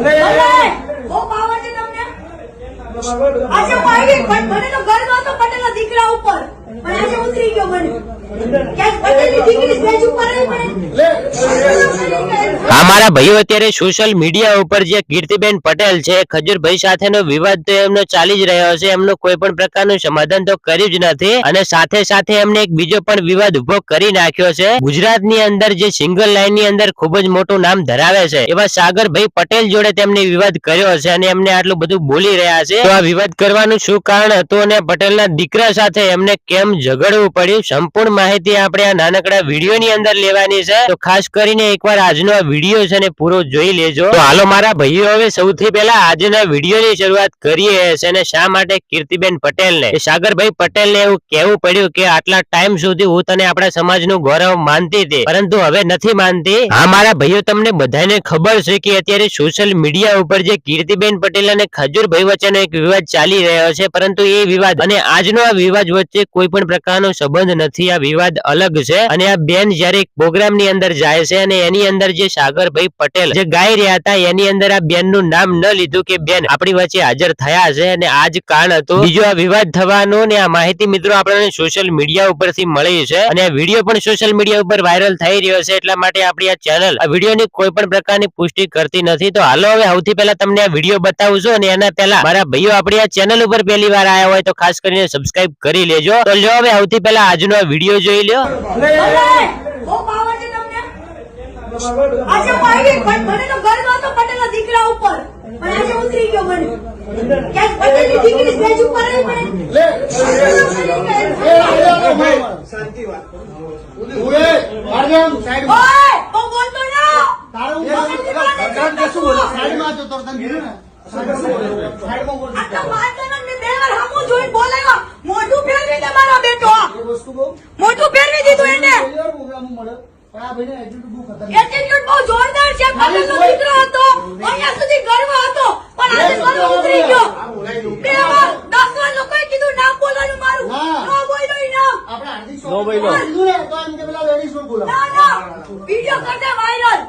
બહુ પાવર છે તમને. આજે આવી પણ મને તો ગર્વ હતો પટેલના દીકરા ઉપર પણ આજે ઉતરી ગયો મને ક્યાંક પટેલની દીકરી સ્ટેજ ઉપર આવી મને અમારા ભાઈઓ અત્યારે સોશિયલ મીડિયા ઉપર જે કીર્તિબેન પટેલ છે, ખજૂરભાઈ સાથેનો વિવાદ તો એમનો ચાલી જ રહ્યો છે એમનું કોઈ પણ પ્રકારનું સમાધાન તો કર્યું જ નથી અને સાથે સાથે એમને એક બીજો પણ વિવાદ ઊભો કરી નાખ્યો છે. ગુજરાતની અંદર જે સિંગલ લાઈન અંદર ખૂબ જ મોટું નામ ધરાવે છે, એવા સાગરભાઈ પટેલ જોડે તેમને વિવાદ કર્યો છે અને એમને આટલું બધું બોલી રહ્યા છે. તો આ વિવાદ કરવાનું શું કારણ હતું અને પટેલના દીકરા સાથે એમને કેમ ઝઘડવું પડ્યું? સંપૂર્ણ માહિતી આપણે આ નાનકડા વીડિયો ની અંદર લેવાની છે. તો ખાસ કરીને એકવાર આજનો આ વીડિયો છે ને પૂરો જોઈ લેજો. તો હાલો મારા ભાઈઓ, હવે સૌથી પહેલા આજના વીડિયો ની શરૂઆત કરીએ છે અને શા માટે કીર્તિબેન પટેલ ને સાગરભાઈ પટેલ ને એવું કહેવું પડ્યું કે આટલા ટાઈમ સુધી હું તને આપણા સમાજનું ગૌરવ માનતી હતી, પરંતુ હવે નથી માનતી. હા, મારા ભાઈઓ, તમને બધાને ખબર છે કે અત્યારે સોશિયલ મીડિયા ઉપર જે કીર્તિબેન પટેલ અને ખજૂરભાઈ વચ્ચેનો એક વિવાદ ચાલી રહ્યો છે, પરંતુ એ વિવાદ અને આજનો આ વિવાદ વચ્ચે કોઈ પણ પ્રકારનો સંબંધ નથી. આ વિવાદ અલગ છે અને આ બેન જ્યારે પ્રોગ્રામની અંદર જાય છે અને એની અંદર જે સાગરભાઈ પટેલ જે ગાઈ રહ્યા હતા, એની અંદર આ બેનનું નામ ન લીધું કે બેન આપણી વચ્ચે હાજર થયા છે અને આ જ કારણ હતું બીજો આ વિવાદ થવાનો ને આ માહિતી મિત્રો આપણને સોશિયલ મીડિયા ઉપરથી મળી છે અને આ વીડિયો પણ સોશિયલ મીડિયા ઉપર વાયરલ થઈ રહ્યો છે એટલા માટે આપણી આ ચેનલ આ વિડીયોની કોઈ પણ પ્રકારની પુષ્ટિ કરતી નથી. તો હાલો હવે સૌથી પહેલા તમને આ વીડિયો બતાવું છું અને એના પહેલા મારા ભાઈઓ આપણી આ ચેનલ ઉપર પહેલી વાર આવ્યા હોય તો ખાસ કરીને સબસ્ક્રાઇબ કરી લેજો. તો લ્યો હવે સૌથી પહેલા આજનો આ વીડિયો જોઈ લ્યો આજે હું પણ મને તો ગર્વ હતો પટેલના દીકરા ઉપર પણ આજે ઉતરી ગયો મને ક્યાંક પટેલની દીકરી સ્ટેજ ઉપર આવી મને ઓય બહુ બોલતો ના આ તો માનતાના મેં બે વાર હામું જોઈને બોલાવ્યા મોઢું ફેરવી દે મારો બેટો મોઢું ફેરવી દીધું એને એટીટ્યુડ બહુ જોરદાર છે. પટેલનો દીકરો હતો. અહીંયા સુધી ગર્વ હતો. પણ આજે ગર્વ ઉતરી ગયો. બે વાર દસ વાર લોકોએ કીધું નામ બોલવાનું મારું. ના. બોલ્યો. ઈ નામ ના ના વિડિયો કરતા વાયરલ